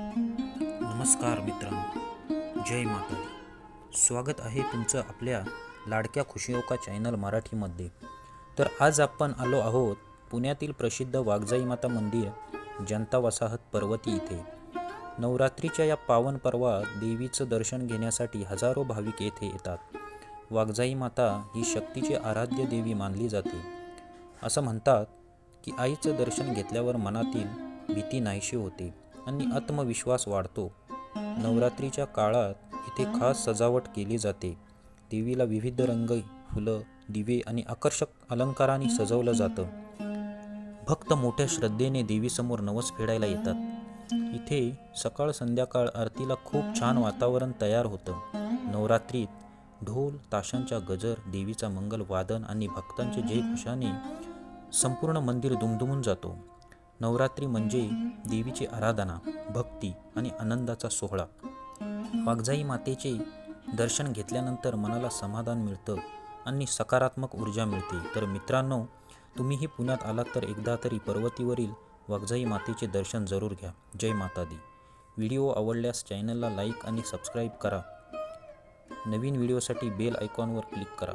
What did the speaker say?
नमस्कार मित्रांनो. जय माता स्वागत आहे तुमचं आपल्या लाडक्या खुशियोका चॅनल मराठीमध्ये. तर आज आपण आलो आहोत पुण्यातील प्रसिद्ध वाघजाई माता मंदिर जनता वसाहत पर्वती इथे. नवरात्रीच्या या पावन पर्वात देवीचं दर्शन घेण्यासाठी हजारो भाविक येथे येतात. वाघजाई माता ही शक्तीची आराध्य देवी मानली जाते. असं म्हणतात की आईचं दर्शन घेतल्यावर मनातील भीती नाहीशी होते. आणि आत्मविश्वास वाढतो. नवरात्रीच्या काळात इथे खास सजावट केली जाते. देवीला विविध रंग फुलं दिवे आणि आकर्षक अलंकारांनी सजवलं जातं. भक्त मोठ्या श्रद्धेने देवीसमोर नवस फेडायला येतात. इथे सकाळ संध्याकाळ आरतीला खूप छान वातावरण तयार होतं. नवरात्रीत ढोल ताशांच्या गजर देवीचा मंगल वादन आणि भक्तांचे जयघोषाने संपूर्ण मंदिर दुमदुमून जातो. नवरात्री म्हणजे देवीची आराधना भक्ती आणि आनंदाचा सोहळा. वाघजाई मातेचे दर्शन घेतल्यानंतर मनाला समाधान मिळतं आणि सकारात्मक ऊर्जा मिळते. तर मित्रांनो तुम्हीही पुण्यात आलात तर एकदा तरी पर्वतीवरील वाघजाई मातेचे दर्शन जरूर घ्या. जय माता दी व्हिडिओ आवडल्यास चॅनलला लाईक आणि सबस्क्राईब करा. नवीन व्हिडिओसाठी बेल आयकॉनवर क्लिक करा.